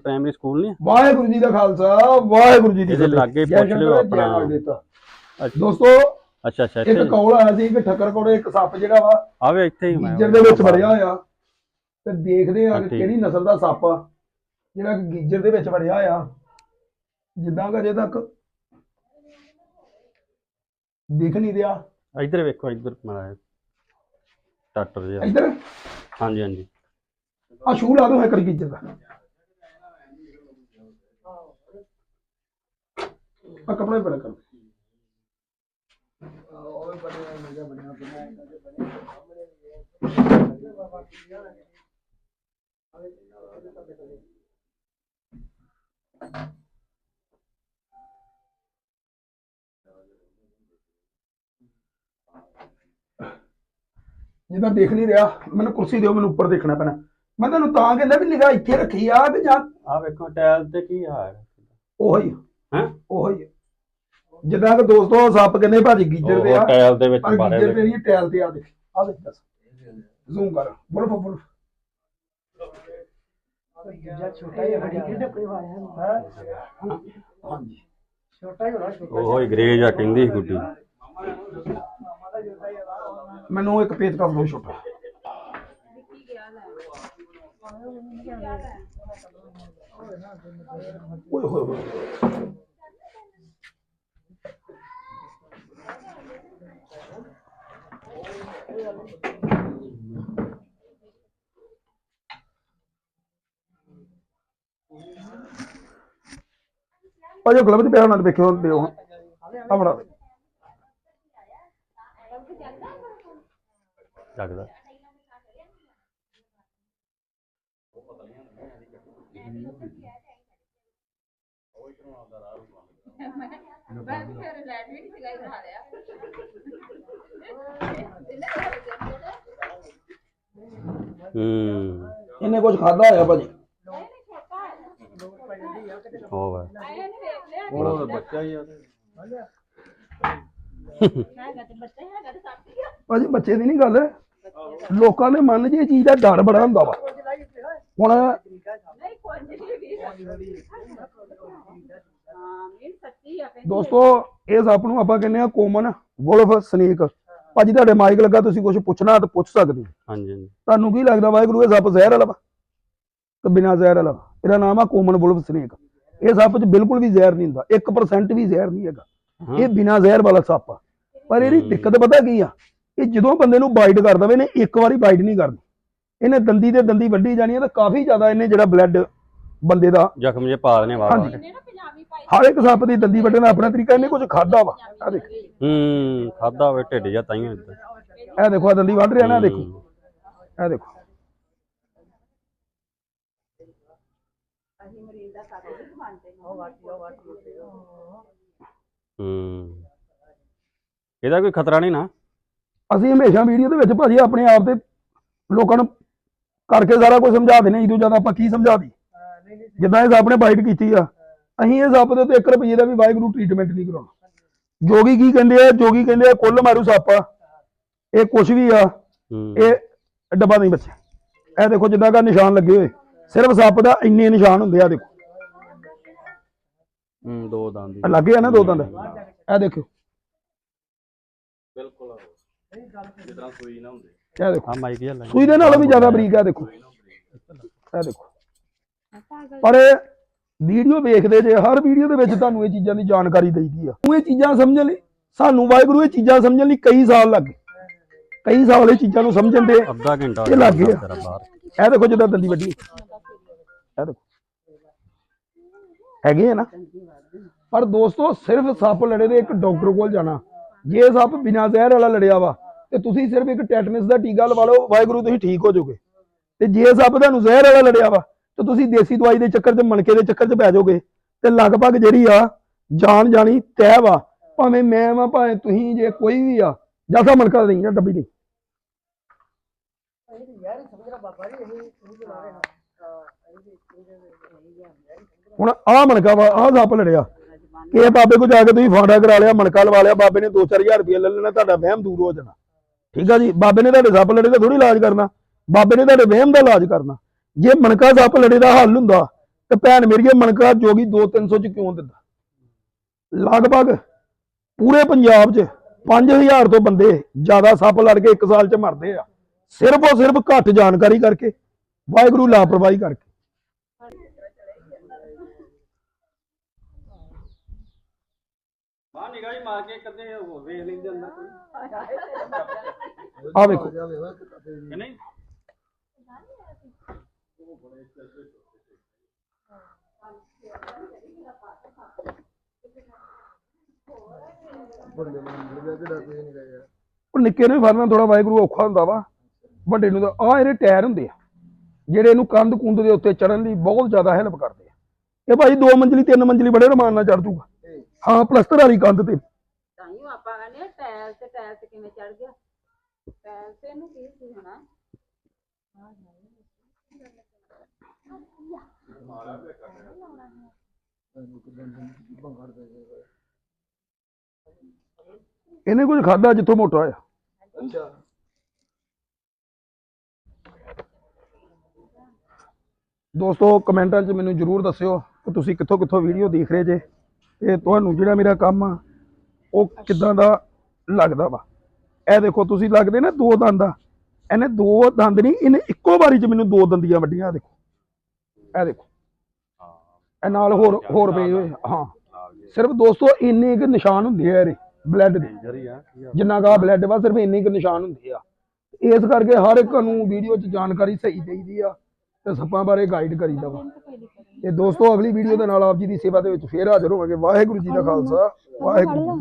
Primary school ਨਹੀਂ ਵਾਹਿਗੁਰੂ ਜੀ ਦਾ ਖਾਲਸਾ ਵਾਹਿਗੁਰੂ ਜੀ ਦੀ ਇਹਦੇ ਫਤਿਹ। ਲਾਗੇ ਪੁੱਛ ਲਿਓ ਆਪਣਾ। ਦੋਸਤੋ ਅੱਛਾ ਅੱਛਾ ਇੱਕ ਕੌਲ ਆਇਆ ਸੀ ਕਿ ਠੱਕਰ ਕੋਲੇ ਇੱਕ ਸੱਪ ਜਿਹੜਾ ਵਾ ਆਵੇ ਇੱਥੇ ਹੀ ਮੈਂ। ਗੀਜਰ ਦੇ ਵਿੱਚ ਵੜਿਆ ਹੋਇਆ। ਤੇ ਦੇਖਦੇ ਆ ਹਾਂ, ਕਿ। ਕਿਹੜੀ ਨਸਲ ਦਾ ਸੱਪ ਆ ਜਿਹੜਾ ਕਿ ਗੀਜਰ ਦੇ ਵਿੱਚ ਵੜਿਆ ਹੋਇਆ। ਜਿੱਦਾਂ ਕਿ ਅਜੇ ਤੱਕ ਦਿਖ ਨਹੀਂ ਰਿਹਾ। ਇੱਧਰ ਵੇਖੋ ਇੱਧਰ ਮਾਰਾ ਟਾਟਰ ਜਿਹਾ। ਇੱਧਰ? ਹਾਂਜੀ ਹਾਂਜੀ। ਆ ਸ਼ੂ ਲਾ ਦੋ ਇੱਕ ਗੀਜਰ ਦਾ। ਆ ਕਪੜੇ ਪਰੇ ਕਰ ਜਿੱਦਾਂ ਦੇਖ ਨਹੀਂ ਰਿਹਾ ਮੈਨੂੰ ਕੁਰਸੀ ਦਿਓ ਮੈਨੂੰ ਉੱਪਰ ਦੇਖਣਾ ਪੈਣਾ। ਮੈਂ ਤੁਹਾਨੂੰ ਤਾਂ ਕਹਿੰਦਾ ਵੀ ਨਿਗਾਹ ਇੱਥੇ ਰੱਖੀ ਆ ਕਿ ਜਾਂ ਆ ਵੇਖੋ ਟੈਲ ਤੇ ਕੀ ਆ ਉਹੀ। ਹੈ? ਉਹੀ ਜਿੱਦਾਂ ਕਿ ਦੋਸਤੋ ਸੱਪ ਕਹਿੰਦੇ ਭਾਜੀ ਗੀਜਰ ਤੇ ਆ। ਟੈਲ ਦੇ ਵਿੱਚ ਬਾਰੇ ਗੀਜਰ ਤੇ ਨਹੀਂ ਟੈਲ ਤੇ ਆ ਦੇਖ। ਆ ਦੇਖ ਦੱਸ। ਜ਼ੂਮ ਕਰ। ਬੋਲ ਬੋਲ ਬੋਲ ਛੋਟਾ ਹੀ ਹੋਣਾ ਕਿਹੜੇ ਪਰਿਵਾਰ ਹੈ? ਹਾਂਜੀ। ਛੋਟਾ ਹੀ ਹੋਣਾ ਛੋਟਾ ਉਹ ਹੀ ਗਰੇਜ ਆ ਕਹਿੰਦੀ ਸੀ ਗੁੱਡੀ। ਮੈਨੂੰ ਇੱਕ ਪੇਜ ਕਰ ਦਿਓ ਛੋਟਾ। ਓਏ ਹੋਏ ਹੋਏ। ਭਾਜੀ ਗਲਬ ਚ ਪਿਆ ਹੋਣਾ ਤੇ ਵੇਖਿਓ ਦਿਓ ਆ ਬੜਾ ਲੱਗਦਾ ਮੈਂ ਫਿਰ ਲੈਟ ਵੀ ਨਹੀਂ ਸਿਲਾਈ ਕਰਾ ਲਿਆ। ਹੂੰ। ਇਹਨੇ ਕੁਝ ਖਾਦਾ ਹੋਇਆ ਭਾਜੀ? ਹੋ ਵਾ ਆਇਆ ਨਹੀਂ ਵੇਖ ਲਿਆ ਉਹ ਬੱਚਾ ਹੀ ਆ ਭਾਜੀ ਬੱਚੇ ਦੀ ਨਹੀਂ ਗੱਲ। ਲੋਕਾਂ ਦੇ ਮਨ 'ਚ ਇਹ ਚੀਜ਼ ਦਾ ਡਰ ਬੜਾ ਹੁੰਦਾ ਵਾ। ਹੁਣ ਦੋਸਤੋ ਇਹ ਸੱਪ ਨੂੰ ਆਪਾਂ ਕਹਿੰਦੇ ਆ ਕੋਮਨ ਵੁਲਫ ਸਨੇਕ। ਭਾਜੀ ਤੁਹਾਡੇ ਮਾਈਕ ਲੱਗਾ ਤੁਸੀਂ ਕੁਝ ਪੁੱਛਣਾ ਤਾਂ ਪੁੱਛ ਸਕਦੇ ਹੋ। ਹਾਂਜੀ ਹਾਂਜੀ। ਤੁਹਾਨੂੰ ਕੀ ਲੱਗਦਾ ਵਾਹਿਗੁਰੂ ਇਹ ਸੱਪ ਜ਼ਹਿਰ ਵਾਲਾ ਵਾ? ਕਿ ਬਿਨਾਂ ਜ਼ਹਿਰ ਵਾਲਾ ਵਾ? ਇਹਦਾ ਨਾਮ ਆ ਕੋਮਨ ਵੁਲਫ ਸਨੇਕ। ਇਹ ਸੱਪ 'ਚ ਬਿਲਕੁਲ ਵੀ ਜ਼ਹਿਰ ਨਹੀਂ ਹੁੰਦਾ 1% ਵੀ ਜ਼ਹਿਰ ਨਹੀਂ ਹੈਗਾ। ਇਹ ਬਿਨਾਂ ਜ਼ਹਿਰ ਵਾਲਾ ਸੱਪ ਆ। ਪਰ ਇਹਦੀ ਦਿੱਕਤ ਪਤਾ ਕੀ ਆ? ਇਹ ਜਦੋਂ ਬੰਦੇ ਨੂੰ ਬਾਈਟ ਕਰਦਾ ਵੇ ਇਹਨੇ ਇੱਕ ਵਾਰੀ ਬਾਈਟ ਨਹੀਂ ਕਰਨੀ। ਇਹਨੇ ਦੰਦੀ ਤੇ ਦੰਦੀ ਵੱਢੀ ਜਾਣੀ ਆ ਤਾਂ ਕਾਫੀ ਜ਼ਿਆਦਾ ਇਹਨੇ ਜਿਹੜਾ ਬਲੱਡ ਬੰਦੇ ਦਾ ਜ਼ਖਮ ਜੇ ਪਾ ਦਨੇ ਵਾਰ ਹਾਂਜੀ। ਇਹਨੇ ਨਾ ਪੰਜਾਬੀ ਪਾਈ ਹਰ ਇੱਕ ਸੱਪ ਦੀ ਦੰਦੀ ਵੱਢਣ ਦਾ ਆਪਣਾ ਤਰੀਕਾ ਇਹਨੇ ਕੁਝ ਖਾਦਾ ਵਾ। ਆ ਦੇਖ। ਹੂੰ ਖਾਦਾ ਹੋਵੇ ਢਿੱਡ ਜਾਂ ਤਾਈਓ ਇੱਦਾਂ ਇਹ ਦੇਖੋ ਆ ਦੰਦੀ ਵੱਢ ਰਿਹਾ ਨਾ ਆਹ ਦੇਖੋ। ਇਹ ਦੇਖੋ। ਹੂੰ। ਇਹਦਾ ਕੋਈ ਖਤਰਾ ਨਹੀਂ ਨਾ? ਅਸੀਂ ਹਮੇਸ਼ਾ ਵੀਡੀਓ ਦੇ ਵਿੱਚ ਭਾਜੀ ਆਪਣੇ ਆਪ ਤੇ ਲੋਕਾਂ ਨੂੰ ਕਰਕੇ ਸਾਰਾ ਕੁਝ ਸਮਝਾ ਦਿੰਦੇ ਇਦੋਂ ਜ਼ਿਆਦਾ ਆਪਾਂ ਕੀ ਸਮਝਾ ਦੀ ਜਿੱਦਾਂ ਇਹ ਨੇ ਬਾਈਟ ਕੀਤੀ ਆ। ਅਸੀਂ ਇਹ ਸੱਪ ਦੇ ਉੱਤੇ 1 ਰੁਪਏ ਦਾ ਵੀ ਵਾਹਿਗੁਰੂ ਟ੍ਰੀਟਮੈਂਟ ਨਹੀਂ ਕਰਾਉਣਾ। ਜੋਗੀ ਕੀ ਕਹਿੰਦੇ ਆ? ਜੋਗੀ ਕਹਿੰਦੇ ਆ ਕੁੱਲ ਮਾਰੂ ਸੱਪ ਆ। ਇਹ ਕੁਛ ਵੀ ਆ ਇਹ ਡੱਬਾ ਨਹੀਂ ਬੱਚੇ ਇਹ ਦੇਖੋ ਜਿੱਦਾਂ ਦਾ ਨਿਸ਼ਾਨ ਲੱਗੇ ਹੋਏ। ਸਿਰਫ ਸੱਪ ਦਾ ਇੰਨੇ ਨਿਸ਼ਾਨ ਹੁੰਦੇ ਆ ਦੇਖੋ। ਹੂੰ ਦੋ ਦੰਦ ਆਹ ਲੱਗੇ ਆ ਨਾ ਦੋ ਦੰਦ। ਇਹ ਦੇਖੋ ਬਿਲਕੁਲ। ਜਿੱਦਾਂ ਸੂਈ ਨਾ ਹੁੰਦੇ। ਇਹ ਦੇਖੋ। ਆ ਮਾਈਕ ਜਿਹਾ ਲੱਗ ਸੂਈ ਦੇ ਨਾਲੋਂ ਵੀ ਜ਼ਿਆਦਾ ਬਰੀਕ ਆ ਦੇਖੋ। ਇਹ ਦੇਖੋ। ਪਰ ਵੀਡੀਓ ਵੇਖਦੇ ਜੇ ਹਰ ਵੀਡੀਓ ਦੇ ਵਿੱਚ ਤੁਹਾਨੂੰ ਇਹ ਚੀਜ਼ਾਂ ਦੀ ਜਾਣਕਾਰੀ ਦੇਈਦੀ ਆ। ਉਹ ਇਹ ਚੀਜ਼ਾਂ ਸਮਝਣ ਲਈ ਸਾਨੂੰ ਵਾਹਿਗੁਰੂ ਇਹ ਚੀਜ਼ਾਂ ਸਮਝਣ ਲਈ ਕਈ ਸਾਲ ਲੱਗੇ ਕਈ ਸਾਲ ਇਹ ਚੀਜ਼ਾਂ ਨੂੰ ਸਮਝਣ ਦੇ ਅੱਧਾ ਘੰਟਾ ਇਹ ਲੱਗ ਗਿਆ। ਇਹ ਦੇਖੋ ਜਿੱਦਾਂ ਦੰਦੀ ਵੱਡੀ ਇਹ ਦੇਖੋ। ਹੈਗੇ ਆ ਨਾ। ਪਰ ਦੋਸਤੋ ਸਿਰਫ ਸੱਪ ਲੜੇ ਦੇ ਇੱਕ ਡਾਕਟਰ ਕੋਲ ਜਾਣਾ। ਜੇ ਸੱਪ ਬਿਨਾਂ ਜ਼ਹਿਰ ਵਾਲਾ ਲੜਿਆ ਵਾ ਤੇ ਤੁਸੀਂ ਸਿਰਫ ਇੱਕ ਟੈਟਨਸ ਦਾ ਟੀਕਾ ਲਵਾ ਲਓ ਵਾਹਿਗੁਰੂ ਤੁਸੀਂ ਠੀਕ ਹੋ ਜਾਓਗੇ। ਤੇ ਜੇ ਸੱਪ ਤੁਹਾਨੂੰ ਜ਼ਹਿਰ ਵਾਲਾ ਲੜਿਆ ਵਾ ਤੇ ਤੁਸੀਂ ਦੇਸੀ ਦਵਾਈ ਦੇ ਚੱਕਰ 'ਚ ਮਣਕੇ ਦੇ ਚੱਕਰ 'ਚ ਪੈ ਜਾਓਗੇ। ਤੇ ਲਗਭਗ ਜਿਹੜੀ ਆ ਜਾਨ ਜਾਣੀ ਤੈਅ ਵਾ। ਭਾਵੇਂ ਮੈਂ ਵਾਂ ਭਾਵੇਂ ਤੁਸੀਂ ਜੇ ਕੋਈ ਵੀ ਆ ਜੈਸਾ ਮਣਕਾ ਨਹੀਂ ਜਾਂ ਡੱਬੀ ਨਹੀਂ ਯਾਰ ਸਮਝ ਬਾਬਾ ਜੀ ਇਹ ਇਹ ਬੁਲਾ ਰਹੇ ਹਾਂ ਹੁਣ ਆਹ ਮਣਕਾ ਵਾ ਆਹ ਸੱਪ ਲੜਿਆ। ਕਿ ਬਾਬੇ ਕੋ ਜਾ ਕੇ ਤੁਸੀਂ ਫਾਂਡਾ ਕਰਾ ਲਿਆ ਮਣਕਾ ਲਵਾ ਲਿਆ ਬਾਬੇ ਨੇ 2-4000 ਰੁਪਏ ਲੈ ਲੈਣਾ ਤੁਹਾਡਾ ਵਹਿਮ ਦੂਰ ਹੋ ਜਾਣਾ। ਠੀਕ ਆ ਜੀ? ਬਾਬੇ ਨੇ ਤੁਹਾਡੇ ਸੱਪ ਲੜੇ ਦਾ ਥੋੜੀ ਇਲਾਜ ਕਰਨਾ। ਬਾਬੇ ਨੇ ਤੁਹਾਡੇ ਵਹਿਮ ਦਾ ਇਲਾਜ ਕਰਨਾ। ਜੇ ਮਣਕਾ ਸੱਪ ਲੜੇ ਦਾ ਹੱਲ ਹੁੰਦਾ ਤੇ ਭੈਣ ਮੇਰੀਏ ਮਣਕਾ ਜੋਗੀ 2-300 ਚ ਕਿਉਂ ਦਿੰਦਾ? ਲਗਭਗ ਪੂਰੇ ਪੰਜਾਬ 'ਚ 5000 ਤੋਂ ਬੰਦੇ ਜ਼ਿਆਦਾ ਸੱਪ ਲੜ ਕੇ 1 ਸਾਲ 'ਚ ਮਰਦੇ ਆ। ਸਿਰਫ ਉਹ ਸਿਰਫ ਘੱਟ ਜਾਣਕਾਰੀ ਕਰਕੇ ਵਾਹਿਗੁਰੂ ਲਾਪਰਵਾਹੀ ਕਰਕੇ। ਮਾਂ ਨਿਗਾਹ ਹੀ ਮਾਰ ਕੇ ਕਦੇ ਵੇਖ ਲੈਂਦੇ ਅੰਦਰ ਕੋਈ। ਆ ਵੇਖੋ। ਨਹੀਂ ਉਹ ਨਿੱਕੇ ਨੂੰ ਫੜਨਾ ਥੋੜਾ ਵਾਹਿਗੁਰੂ ਔਖਾ ਹੁੰਦਾ ਵਾ ਵੱਡੇ ਨੂੰ ਤਾਂ ਆ ਇਹਦੇ ਟਾਇਰ ਹੁੰਦੇ ਆ ਜਿਹੜੇ ਇਹਨੂੰ ਕੰਧ ਕੁੰਧ ਦੇ ਉੱਤੇ ਚੜਨ ਲਈ ਬਹੁਤ ਜ਼ਿਆਦਾ ਹੈਲਪ ਕਰਦੇ ਆ। ਇਹ ਭਾਈ ਦੋ ਮੰਜ਼ਲੀ ਤਿੰਨ ਮੰਜ਼ਲੀ ਬੜੇ ਰਮਾਨ ਨਾਲ ਚੜ ਜੂਗਾ। ਹਾਂ। ਪਲਸਤਰ ਵਾਲੀ ਕੰਧ ਤੇ। ਤਾਈਓ ਆਪਾਂ ਕਹਿੰਦੇ ਆ ਟਾਇਲ ਤੇ ਟਾਇਲ ਤੇ ਕਿਵੇਂ ਚੜ ਗਿਆ। ਟਾਇਲ ਤੇ ਇਹਨੂੰ ਕੀ ਸੀ ਹਨਾ ਇਹਨੇ ਕੁਝ ਖਾਦਾ ਜਿੱਥੋਂ ਮੋਟਾ ਹੋਇਆ? ਦੋਸਤੋ ਕਮੈਂਟਾਂ 'ਚ ਮੈਨੂੰ ਜਰੂਰ ਦੱਸਿਓ ਕਿ ਤੁਸੀਂ ਕਿੱਥੋਂ ਕਿੱਥੋਂ ਵੀਡੀਓ ਦੇਖ ਰਹੇ ਜੇ ਤੇ ਤੁਹਾਨੂੰ ਜਿਹੜਾ ਮੇਰਾ ਕੰਮ ਆ ਉਹ ਕਿੱਦਾਂ ਦਾ ਲੱਗਦਾ ਵਾ? ਇਹ ਦੇਖੋ ਤੁਸੀਂ ਲੱਗਦੇ ਨਾ ਦੋ ਦੰਦ ਆ। ਇਹਨੇ ਦੋ ਦੰਦ ਨਹੀਂ ਇਹਨੇ ਇੱਕੋ ਵਾਰੀ 'ਚ ਮੈਨੂੰ ਦੋ ਦੰਦੀਆਂ ਵੱਡੀਆਂ ਦੇਖੋ। ਇਹ ਦੇਖੋ। ਇਹ ਨਾਲ ਹੋਰ ਹੋਰ ਪਏ ਹੋਏ ਹਾਂ। ਸਿਰਫ ਦੋਸਤੋ ਇੰਨੇ ਕੁ ਨਿਸ਼ਾਨ ਹੁੰਦੇ ਆ ਇਹਦੇ ਬਲੱਡ ਦੇ। ਜਿੰਨਾ ਕਾ ਬਲੱਡ ਵਾ ਸਿਰਫ ਇੰਨੇ ਕੁ ਨਿਸ਼ਾਨ ਹੁੰਦੇ ਆ। ਇਸ ਕਰਕੇ ਹਰ ਇੱਕ ਨੂੰ ਵੀਡੀਓ 'ਚ ਜਾਣਕਾਰੀ ਸਹੀ ਚਾਹੀਦੀ ਆ ਤੇ ਸੱਪਾਂ ਬਾਰੇ ਗਾਈਡ ਕਰੀਦਾ ਵਾ ਤੇ ਦੋਸਤੋ ਅਗਲੀ ਵੀਡੀਓ ਦੇ ਨਾਲ ਆਪ ਜੀ ਦੀ ਸੇਵਾ ਦੇ ਵਿੱਚ ਫੇਰ ਹਾਜ਼ਰ ਹੋਵਾਂਗੇ। ਵਾਹਿਗੁਰੂ ਜੀ ਦਾ ਖਾਲਸਾ ਵਾਹਿਗੁਰੂ।